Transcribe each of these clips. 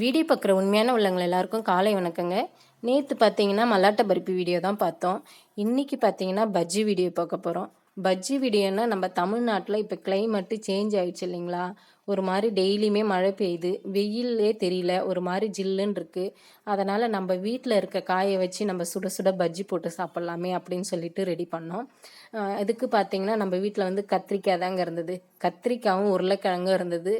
Video பார்க்குற உண்மையான உள்ளவங்க எல்லாருக்கும் காலை வணக்கங்க. நேற்று பார்த்தீங்கன்னா மல்லாட்டை பருப்பி வீடியோ தான் பார்த்தோம். இன்றைக்கி பார்த்தீங்கன்னா பஜ்ஜி வீடியோ பார்க்க போகிறோம் பஜ்ஜி வீடியோன்னா நம்ம தமிழ்நாட்டில் இப்போ கிளைமேட்டு சேஞ்ச் ஆயிடுச்சு இல்லைங்களா? ஒரு மாதிரி டெய்லியுமே மழை பெய்யுது. வெயிலே தெரியல ஒரு மாதிரி ஜில்லுன்னு இருக்குது அதனால் நம்ம வீட்டில் இருக்க காயை வச்சு நம்ம சுட சுட பஜ்ஜி போட்டு சாப்பிட்லாமே அப்படின்னு சொல்லிட்டு ரெடி பண்ணோம். இதுக்கு பார்த்திங்கன்னா நம்ம வீட்டில் வந்து கத்திரிக்காய் தாங்க இருந்தது. கத்திரிக்காயும் உருளைக்கிழங்கும் இருந்தது.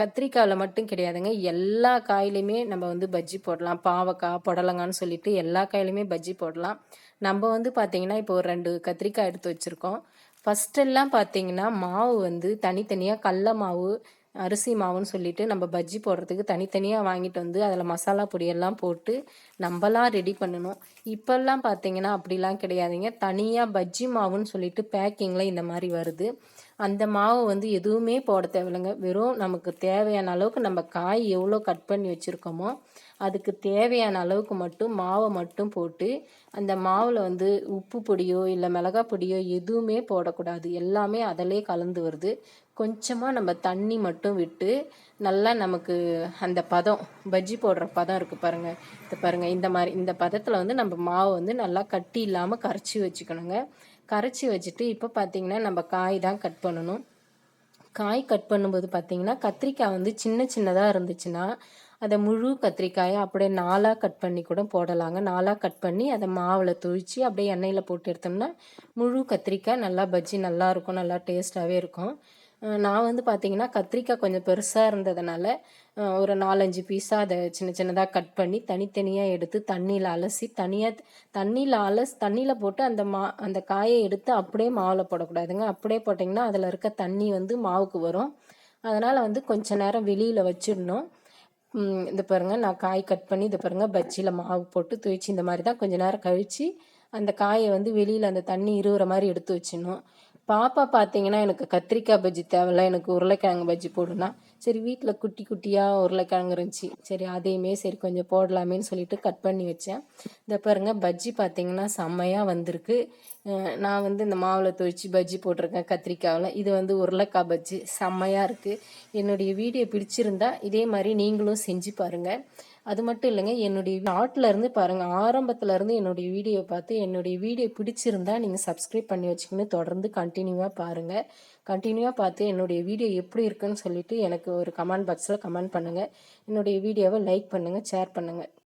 கத்திரிக்காயில் மட்டும் கிடையாதுங்க. எல்லா காயிலையுமே நம்ம வந்து பஜ்ஜி போடலாம். பாவக்காய் புடலங்கான்னு சொல்லிட்டு எல்லா காயிலையுமே பஜ்ஜி போடலாம். நம்ம வந்து பார்த்திங்கன்னா இப்போ ஒரு ரெண்டு கத்திரிக்காய் எடுத்து வச்சுருக்கோம். ஃபஸ்ட்டெல்லாம் பார்த்தீங்கன்னா மாவு வந்து தனித்தனியாக கடல மாவு அரிசி மாவுன்னு சொல்லிட்டு நம்ம பஜ்ஜி போடுறதுக்கு தனித்தனியாக வாங்கிட்டு வந்து அதில் மசாலா பொடியெல்லாம் போட்டு நம்மலாம் ரெடி பண்ணணும். இப்போல்லாம் பார்த்தீங்கன்னா அப்படிலாம் கிடையாதுங்க. தனியாக பஜ்ஜி மாவுன்னு சொல்லிட்டு பேக்கிங்கில் இந்த மாதிரி வருது. அந்த மாவு வந்து எதுவுமே போட தேவையில்லைங்க. வெறும் நமக்கு தேவையான அளவுக்கு நம்ம காய் எவ்வளோ கட் பண்ணி வச்சுருக்கோமோ அதுக்கு தேவையான அளவுக்கு மட்டும் மாவை மட்டும் போட்டு அந்த மாவில் வந்து உப்பு பொடியோ இல்லை மிளகா பொடியோ எதுவுமே போடக்கூடாது. எல்லாமே அதிலே கலந்து வருது. கொஞ்சமாக நம்ம தண்ணி மட்டும் விட்டு நல்லா நமக்கு அந்த பதம் பஜ்ஜி போடுற பதம் இருக்குது பாருங்கள் இது பாருங்கள் இந்த மாதிரி இந்த பதத்தில் வந்து நம்ம மாவை வந்து நல்லா கட்டி இல்லாமல் கரைச்சி வச்சுக்கணுங்க. கரைச்சி வச்சுட்டு இப்போ பார்த்திங்கன்னா நம்ம காய் தான் கட் பண்ணணும். காய் கட் பண்ணும்போது பார்த்திங்கன்னா கத்திரிக்காய் வந்து சின்ன சின்னதாக இருந்துச்சுன்னா அதை முழு கத்திரிக்காயை அப்படியே நாலாக கட் பண்ணி கூட போடலாங்க. நாலாக கட் பண்ணி அதை மாவில் தொழிச்சு அப்படியே எண்ணெயில் போட்டு எடுத்தோம்னா முழு கத்திரிக்காய் நல்லா பஜ்ஜி நல்லா இருக்கும் நல்லா டேஸ்ட்டாகவே இருக்கும். நான் வந்து பார்த்தீங்கன்னா கத்திரிக்காய் கொஞ்சம் பெருசாக இருந்ததுனால ஒரு நாலஞ்சு பீஸாக அதை சின்ன சின்னதாக கட் பண்ணி தனித்தனியாக எடுத்து தண்ணியில் அலசி தனியாக தண்ணியில் அலசி தண்ணியில் போட்டு அந்த மா அந்த காயை எடுத்து அப்படியே மாவில் போடக்கூடாதுங்க. அப்படியே போட்டிங்கன்னா அதில் இருக்க தண்ணி வந்து மாவுக்கு வரும். அதனால் வந்து கொஞ்ச நேரம் வெளியில் வச்சிடணும். இந்த பாருங்கள் நான் காய் கட் பண்ணி இதை பாருங்கள் பஜ்ஜியில் மாவு போட்டு துவைச்சி இந்த மாதிரி தான் கொஞ்சம் நேரம் கழித்து அந்த காயை வந்து வெளியில் அந்த தண்ணி இருவுற மாதிரி எடுத்து வச்சிடணும். பாப்பா பார்த்தீங்கன்னா எனக்கு கத்திரிக்காய் பஜ்ஜி தேவையில்ல. எனக்கு உருளைக்கிழங்கு பஜ்ஜி போடுனா. சரி வீட்டில் குட்டி குட்டியாக உருளைக்கிழங்கு இருந்துச்சு. சரி அதையுமே சரி கொஞ்சம் போடலாமேன்னு சொல்லிட்டு கட் பண்ணி வச்சேன். இந்த பாருங்கள் பஜ்ஜி பார்த்தீங்கன்னா செம்மையாக வந்திருக்கு. நான் வந்து இந்த மாவில் தொழிச்சு பஜ்ஜி போட்டிருக்கேன் கத்திரிக்காவில். இது வந்து உருளைக்காய் பஜ்ஜி. செம்மையாக இருக்குது என்னுடைய வீடியோ பிடிச்சிருந்தா இதே மாதிரி நீங்களும் செஞ்சு பாருங்கள் அது மட்டும் இல்லைங்க என்னுடைய நாட்டில் இருந்து பாருங்கள் ஆரம்பத்தில் இருந்து என்னுடைய வீடியோ பார்த்து என்னுடைய வீடியோ பிடிச்சிருந்தா நீங்கள் சப்ஸ்கிரைப் பண்ணி வச்சுக்கணும் தொடர்ந்து கண்டினியூவாக பாருங்கள் கண்டினியூவாக பார்த்து என்னுடைய வீடியோ எப்படி இருக்குன்னு சொல்லிவிட்டு எனக்கு ஒரு கமெண்ட் பாக்ஸில் கமெண்ட் பண்ணுங்கள் என்னுடைய வீடியோவை லைக் பண்ணுங்கள் ஷேர் பண்ணுங்கள்